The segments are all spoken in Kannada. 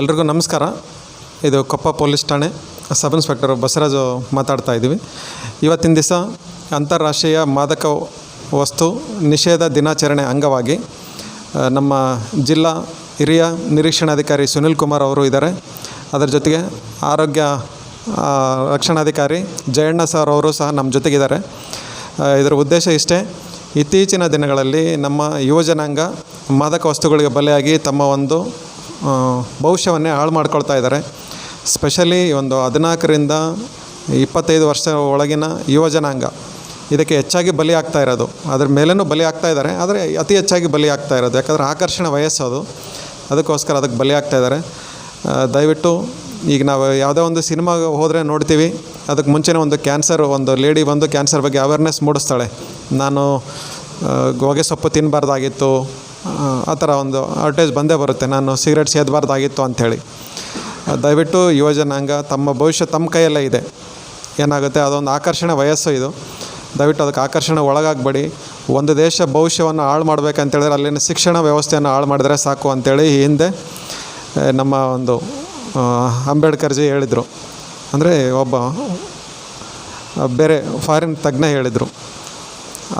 ಎಲ್ರಿಗೂ ನಮಸ್ಕಾರ. ಇದು ಕೊಪ್ಪ ಪೊಲೀಸ್ ಠಾಣೆ, ಸಬ್ ಇನ್ಸ್ಪೆಕ್ಟರ್ ಬಸವರಾಜು ಮಾತಾಡ್ತಾ ಇದ್ದೀವಿ ಇವತ್ತಿನ ದಿವಸ ಅಂತಾರಾಷ್ಟ್ರೀಯ ಮಾದಕ ವಸ್ತು ನಿಷೇಧ ದಿನಾಚರಣೆ ಅಂಗವಾಗಿ ನಮ್ಮ ಜಿಲ್ಲಾ ಹಿರಿಯ ನಿರೀಕ್ಷಣಾಧಿಕಾರಿ ಸುನಿಲ್ ಕುಮಾರ್ ಅವರು ಇದ್ದಾರೆ. ಅದರ ಜೊತೆಗೆ ಆರೋಗ್ಯ ರಕ್ಷಣಾಧಿಕಾರಿ ಜಯಣ್ಣ ಸರ್ ಅವರು ಸಹ ನಮ್ಮ ಜೊತೆಗಿದ್ದಾರೆ. ಇದರ ಉದ್ದೇಶ ಇಷ್ಟೇ, ಇತ್ತೀಚಿನ ದಿನಗಳಲ್ಲಿ ನಮ್ಮ ಯುವಜನಾಂಗ ಮಾದಕ ವಸ್ತುಗಳಿಗೆ ಬಲಿಯಾಗಿ ತಮ್ಮ ಒಂದು ಭವಿಷ್ಯವನ್ನೇ ಹಾಳು ಮಾಡ್ಕೊಳ್ತಾ ಇದ್ದಾರೆ. ಸ್ಪೆಷಲಿ ಒಂದು ಹದಿನಾಲ್ಕರಿಂದ ಇಪ್ಪತ್ತೈದು ವರ್ಷ ಒಳಗಿನ ಯುವಜನಾಂಗ ಇದಕ್ಕೆ ಹೆಚ್ಚಾಗಿ ಬಲಿ ಆಗ್ತಾ ಇರೋದು. ಅದ್ರ ಮೇಲೂ ಬಲಿ ಆಗ್ತಾ ಇದ್ದಾರೆ. ಆದರೆ ಅತಿ ಹೆಚ್ಚಾಗಿ ಬಲಿ ಆಗ್ತಾ ಇರೋದು. ಯಾಕಂದರೆ ಆಕರ್ಷಣೆ ಅದು. ಅದಕ್ಕೋಸ್ಕರ ಅದಕ್ಕೆ ಬಲಿ ಆಗ್ತಾ ಇದ್ದಾರೆ. ದಯವಿಟ್ಟು ಈಗ ನಾವು ಯಾವುದೇ ಒಂದು ಸಿನಿಮಾ ಹೋದರೆ ನೋಡ್ತೀವಿ. ಅದಕ್ಕೆ ಮುಂಚೆನೇ ಒಂದು ಕ್ಯಾನ್ಸರ್, ಒಂದು ಲೇಡಿ ಬಂದು ಕ್ಯಾನ್ಸರ್ ಬಗ್ಗೆ ಅವೇರ್ನೆಸ್ ಮೂಡಿಸ್ತಾಳೆ. ನಾನು ಹೊಗೆ ಸೊಪ್ಪು ತಿನ್ನಬಾರ್ದಾಗಿತ್ತು ಆ ಥರ ಒಂದು ಅಡ್ವರ್ಟೈಸ್ ಬಂದೇ ಬರುತ್ತೆ. ನಾನು ಸಿಗರೇಟ್ ಸೇದಬಾರ್ದಾಗಿತ್ತು ಅಂಥೇಳಿ. ದಯವಿಟ್ಟು ಯುವಜನಾಂಗ, ತಮ್ಮ ಭವಿಷ್ಯ ತಮ್ಮ ಕೈಯಲ್ಲೇ ಇದೆ. ಏನಾಗುತ್ತೆ, ಅದೊಂದು ಆಕರ್ಷಣೆ ವಯಸ್ಸು ಇದು. ದಯವಿಟ್ಟು ಅದಕ್ಕೆ ಆಕರ್ಷಣೆ ಒಳಗಾಗಬೇಡಿ. ಒಂದು ದೇಶ ಭವಿಷ್ಯವನ್ನು ಹಾಳು ಮಾಡಬೇಕಂತೇಳಿದ್ರೆ ಅಲ್ಲಿನ ಶಿಕ್ಷಣ ವ್ಯವಸ್ಥೆಯನ್ನು ಹಾಳು ಮಾಡಿದರೆ ಸಾಕು ಅಂತೇಳಿ ಈ ಹಿಂದೆ ನಮ್ಮ ಒಂದು ಅಂಬೇಡ್ಕರ್ಜಿ ಹೇಳಿದರು. ಅಂದರೆ ಒಬ್ಬ ಬೇರೆ ಫಾರಿನ್ ತಜ್ಞ ಹೇಳಿದರು.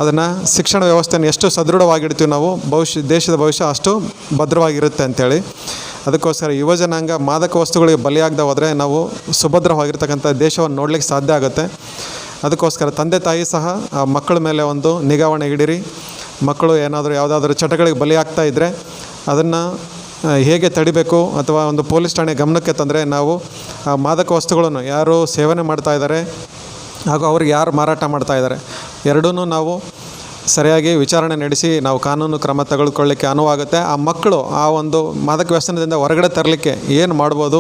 ಅದನ್ನು ಶಿಕ್ಷಣ ವ್ಯವಸ್ಥೆಯನ್ನು ಎಷ್ಟು ಸದೃಢವಾಗಿಡ್ತೀವಿ ನಾವು, ಭವಿಷ್ಯ, ದೇಶದ ಭವಿಷ್ಯ ಅಷ್ಟು ಭದ್ರವಾಗಿರುತ್ತೆ ಅಂಥೇಳಿ ಅದಕ್ಕೋಸ್ಕರ ಯುವಜನಾಂಗ ಮಾದಕ ವಸ್ತುಗಳಿಗೆ ಬಲಿಯಾಗದೆ ಹೋದರೆ ನಾವು ಸುಭದ್ರವಾಗಿರ್ತಕ್ಕಂಥ ದೇಶವನ್ನು ನೋಡಲಿಕ್ಕೆ ಸಾಧ್ಯ ಆಗುತ್ತೆ. ಅದಕ್ಕೋಸ್ಕರ ತಂದೆ ತಾಯಿ ಸಹ ಆ ಮಕ್ಕಳ ಮೇಲೆ ಒಂದು ನಿಗಾವಣೆ ಇಡಿರಿ. ಮಕ್ಕಳು ಏನಾದರೂ ಯಾವುದಾದ್ರೂ ಚಟಗಳಿಗೆ ಬಲಿಯಾಗ್ತಾ ಇದ್ದರೆ ಅದನ್ನು ಹೇಗೆ ತಡಿಬೇಕು ಅಥವಾ ಒಂದು ಪೊಲೀಸ್ ಠಾಣೆ ಗಮನಕ್ಕೆ ತಂದರೆ ನಾವು ಆ ಮಾದಕ ವಸ್ತುಗಳನ್ನು ಯಾರು ಸೇವನೆ ಮಾಡ್ತಾ ಇದ್ದಾರೆ ಹಾಗೂ ಅವ್ರಿಗೆ ಯಾರು ಮಾರಾಟ ಮಾಡ್ತಾ ಇದ್ದಾರೆ. ಎರಡೂ ನಾವು ಸರಿಯಾಗಿ ವಿಚಾರಣೆ ನಡೆಸಿ ನಾವು ಕಾನೂನು ಕ್ರಮ ತೆಗೆದುಕೊಳ್ಳಿಕ್ಕೆ ಅನುವಾಗುತ್ತೆ. ಆ ಮಕ್ಕಳು ಆ ಒಂದು ಮಾದಕ ವ್ಯಸನದಿಂದ ಹೊರಗಡೆ ತರಲಿಕ್ಕೆ ಏನು ಮಾಡ್ಬೋದು?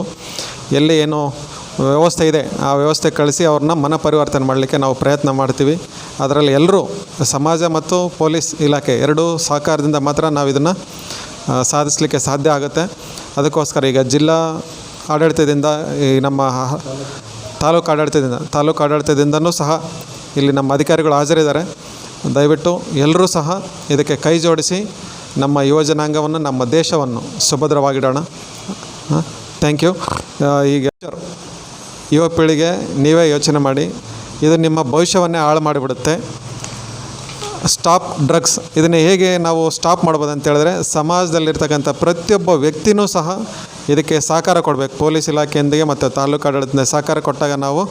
ಎಲ್ಲಿ ಏನು ವ್ಯವಸ್ಥೆ ಇದೆ? ಆ ವ್ಯವಸ್ಥೆ ಕಳಿಸಿ ಅವ್ರನ್ನ ಮನ ಪರಿವರ್ತನೆ ಮಾಡಲಿಕ್ಕೆ ನಾವು ಪ್ರಯತ್ನ ಮಾಡ್ತೀವಿ. ಅದರಲ್ಲಿ ಎಲ್ಲರೂ ಸಮಾಜ ಮತ್ತು ಪೊಲೀಸ್ ಇಲಾಖೆ ಎರಡೂ ಸಹಕಾರದಿಂದ ಮಾತ್ರ ನಾವು ಇದನ್ನು ಸಾಧಿಸಲಿಕ್ಕೆ ಸಾಧ್ಯ ಆಗುತ್ತೆ. ಅದಕ್ಕೋಸ್ಕರ ಈಗ ಜಿಲ್ಲಾ ಆಡಳಿತದಿಂದ ಈ ನಮ್ಮ ತಾಲೂಕು ಆಡಳಿತದಿಂದ, ತಾಲೂಕು ಆಡಳಿತದಿಂದನೂ ಸಹ ಇಲ್ಲಿ ನಮ್ಮ ಅಧಿಕಾರಿಗಳು ಹಾಜರಿದ್ದಾರೆ. ದಯವಿಟ್ಟು ಎಲ್ಲರೂ ಸಹ ಇದಕ್ಕೆ ಕೈ ಜೋಡಿಸಿ ನಮ್ಮ ಯುವಜನಾಂಗವನ್ನು ನಮ್ಮ ದೇಶವನ್ನು ಸುಭದ್ರವಾಗಿಡೋಣ. ಥ್ಯಾಂಕ್ ಯು ಈಗ ಯುವ ಪೀಳಿಗೆ ನೀವೇ ಯೋಚನೆ ಮಾಡಿ. ಇದು ನಿಮ್ಮ ಭವಿಷ್ಯವನ್ನೇ ಹಾಳು ಮಾಡಿಬಿಡುತ್ತೆ. ಸ್ಟಾಪ್ ಡ್ರಗ್ಸ್ ಇದನ್ನು ಹೇಗೆ ನಾವು ಸ್ಟಾಪ್ ಮಾಡ್ಬೋದು ಅಂತೇಳಿದ್ರೆ ಸಮಾಜದಲ್ಲಿರ್ತಕ್ಕಂಥ ಪ್ರತಿಯೊಬ್ಬ ವ್ಯಕ್ತಿನೂ ಸಹ ಇದಕ್ಕೆ ಸಹಕಾರ ಕೊಡಬೇಕು. ಪೊಲೀಸ್ ಇಲಾಖೆಯೊಂದಿಗೆ ಮತ್ತು ತಾಲೂಕು ಆಡಳಿತದಿಂದ ಸಹಕಾರ ಕೊಟ್ಟಾಗ ನಾವು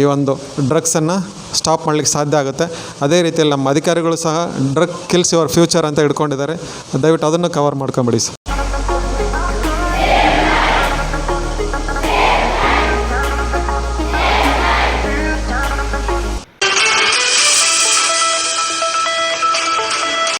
ಈ ಒಂದು ಡ್ರಗ್ಸನ್ನು ಸ್ಟಾಪ್ ಮಾಡಲಿಕ್ಕೆ ಸಾಧ್ಯ ಆಗುತ್ತೆ. ಅದೇ ರೀತಿಯಲ್ಲಿ ನಮ್ಮ ಅಧಿಕಾರಿಗಳು ಸಹ ಡ್ರಗ್ ಕಿಲ್ಸ್ ಯುವರ್ ಫ್ಯೂಚರ್ ಅಂತ ಹಿಡ್ಕೊಂಡಿದ್ದಾರೆ. ದಯವಿಟ್ಟು ಅದನ್ನು ಕವರ್ ಮಾಡ್ಕೊಂಬಿಡಿ ಸರ್.